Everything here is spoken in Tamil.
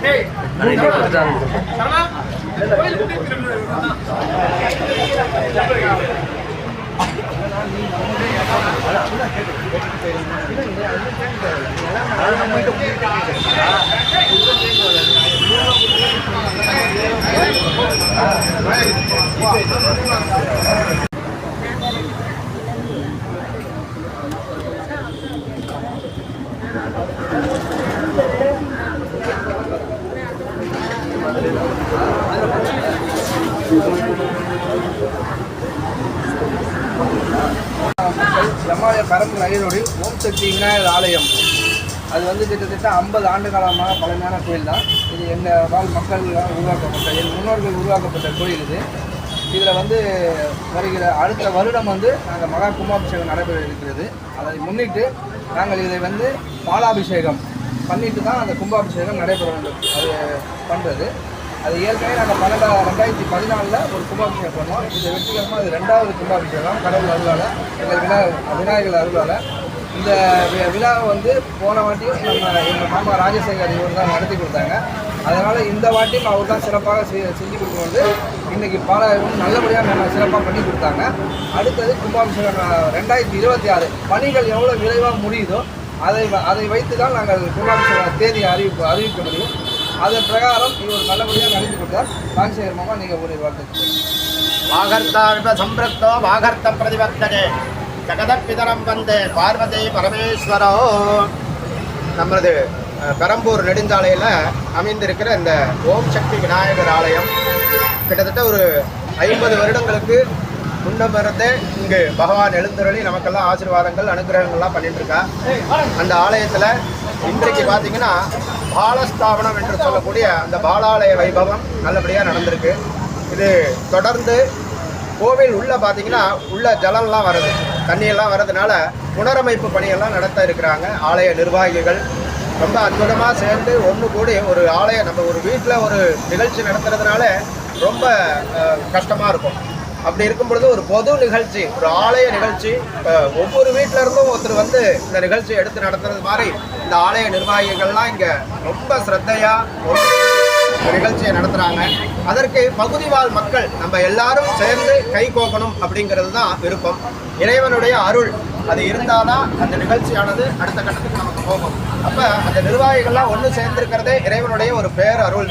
Hey, I'm not done. எம்மாய கரம்பு நகரோடு ஓம் சக்தி விநாயகர் ஆலயம். அது வந்து கிட்டத்தட்ட ஐம்பது ஆண்டு காலமாக பழமையான கோயில் தான். இது எங்கள் வாழ் மக்களால் உருவாக்கப்பட்ட என் முன்னோர்கள் உருவாக்கப்பட்ட கோயில் இது. இதில் வந்து வருகிற அடுத்த வருடம் வந்து நாங்கள் மகா கும்பாபிஷேகம் நடைபெற இருக்கிறது. அதை முன்னிட்டு நாங்கள் இதை வந்து பாலாபிஷேகம் பண்ணிட்டு தான் அந்த கும்பாபிஷேகம் நடைபெற வேண்டும் அது பண்ணுறது அது ஏற்கனவே நாங்கள் பன்னெண்டா ரெண்டாயிரத்தி பதினாலில் ஒரு கும்பாபிஷேகம் பண்ணோம். இது வெற்றிகரமாக அது ரெண்டாவது கும்பாபிஷேகம் கடவுள் அருளால் எங்கள் வினா விநாயகர் அருளால். இந்த விழாவை வந்து போன வாட்டியும் நம்ம எங்கள் மாமா ராஜசேகர் இவர் தான் நடத்தி கொடுத்தாங்க. அதனால் இந்த வாட்டியும் அவர் தான் சிறப்பாக செஞ்சு கொடுக்கும் வந்து இன்றைக்கி பல நல்லபடியாக நம்ம சிறப்பாக பண்ணி கொடுத்தாங்க. அடுத்தது கும்பாபிஷேகம் ரெண்டாயிரத்தி இருபத்தி ஆறு. பணிகள் எவ்வளோ விரைவாக முடியுதோ அதை வ- அதை வைத்து தான் நாங்கள் கும்பாபிஷேக தேதி அறிவிப்பு அறிவிக்க முடியும் அதன் பிரகாரம் இவர் நல்லபடியாக நடந்து கொடுத்தார் ராஜசேகர் மாமா நீங்கள் ஒரு வார்த்தை வாகர்த்தாவிப சம்பிரக்தோ வாகர்த்த பிரதிவர்த்தனே ஜெகதப்பிதரம் வந்தே பார்வதி பரமேஸ்வரோ. நமது பெரம்பூர் நெடுஞ்சாலையில் அமைந்திருக்கிற இந்த ஓம் சக்தி விநாயகர் ஆலயம் கிட்டத்தட்ட ஒரு ஐம்பது வருடங்களுக்கு முன்னமிருந்தே இங்கு பகவான் எழுந்தருளி நமக்கெல்லாம் ஆசீர்வாதங்கள் அனுகிரகங்கள்லாம் பண்ணிட்டு இருக்கா அந்த ஆலயத்தில் இன்றைக்கு பார்த்தீங்கன்னா பாலஸ்தாபனம் என்று சொல்லக்கூடிய அந்த பாலாலய வைபவம் நல்லபடியாக நடந்திருக்கு. இது தொடர்ந்து கோவில் உள்ள பார்த்தீங்கன்னா உள்ள ஜலம்லாம் வருது. தண்ணியெல்லாம் வர்றதுனால புனரமைப்பு பணியெல்லாம் நடத்த இருக்கிறாங்க. ஆலய நிர்வாகிகள் ரொம்ப அற்புதமாக சேர்ந்து ஒன்று கூடி ஒரு ஆலய நம்ம ஒரு வீட்டில் ஒரு நிகழ்ச்சி நடத்துறதுனால ரொம்ப கஷ்டமாக இருக்கும். அப்படி இருக்கும் பொழுது ஒரு பொது நிகழ்ச்சி ஒரு ஆலய நிகழ்ச்சி. அஹ், ஒவ்வொரு வீட்டில இருந்தும் ஒருத்தர் வந்து இந்த நிகழ்ச்சி எடுத்து நடத்துறது மாதிரி இந்த ஆலய நிர்வாகிகள்லாம் இங்கே ரொம்ப சிரத்தையா நிகழ்ச்சியை நடத்துகிறாங்க அதற்கு பகுதிவாழ் மக்கள் நம்ம எல்லாரும் சேர்ந்து கை கோக்கணும் அப்படிங்கிறது தான் விருப்பம். இறைவனுடைய அருள் அது இருந்தாதான் அந்த நிகழ்ச்சியானது அடுத்த கட்டத்துக்கு நமக்கு போகும். அப்போ அந்த நிர்வாகிகள்லாம் ஒன்று சேர்ந்திருக்கிறதே இறைவனுடைய ஒரு பேர் அருள் தான்.